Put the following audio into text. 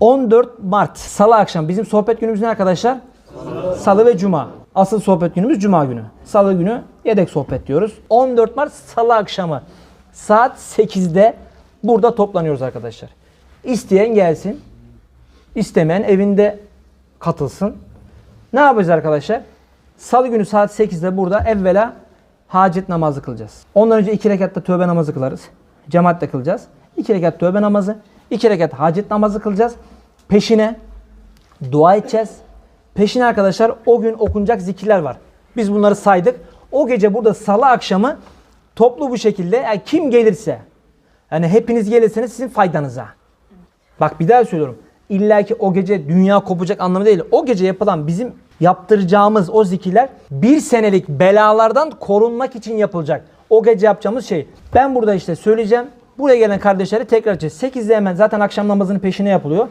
14 Mart Salı akşam bizim sohbet günümüz ne arkadaşlar? Salı ve Cuma. Asıl sohbet günümüz Cuma günü. Salı günü yedek sohbet diyoruz. 14 Mart Salı akşamı saat 8'de burada toplanıyoruz arkadaşlar. İsteyen gelsin. İstemeyen evinde katılsın. Ne yapacağız arkadaşlar? Salı günü saat 8'de burada evvela hacet namazı kılacağız. Ondan önce iki rekatta tövbe namazı kılarız. Cemaatle kılacağız. İki rekat tövbe namazı, iki rekat hacet namazı kılacağız. Peşine dua edeceğiz. Peşine arkadaşlar o gün okunacak zikirler var. Biz bunları saydık. O gece burada salı akşamı toplu bu şekilde yani kim gelirse yani hepiniz gelirseniz sizin faydanıza. Bak bir daha söylüyorum. İlla ki o gece dünya kopacak anlamı değil. O gece yapılan bizim yaptıracağımız o zikirler bir senelik belalardan korunmak için yapılacak. O gece yapacağımız şey. Ben burada işte söyleyeceğim. Buraya gelen kardeşleri tekrar edeceğiz. 8'de hemen zaten akşam namazının peşine yapılıyor.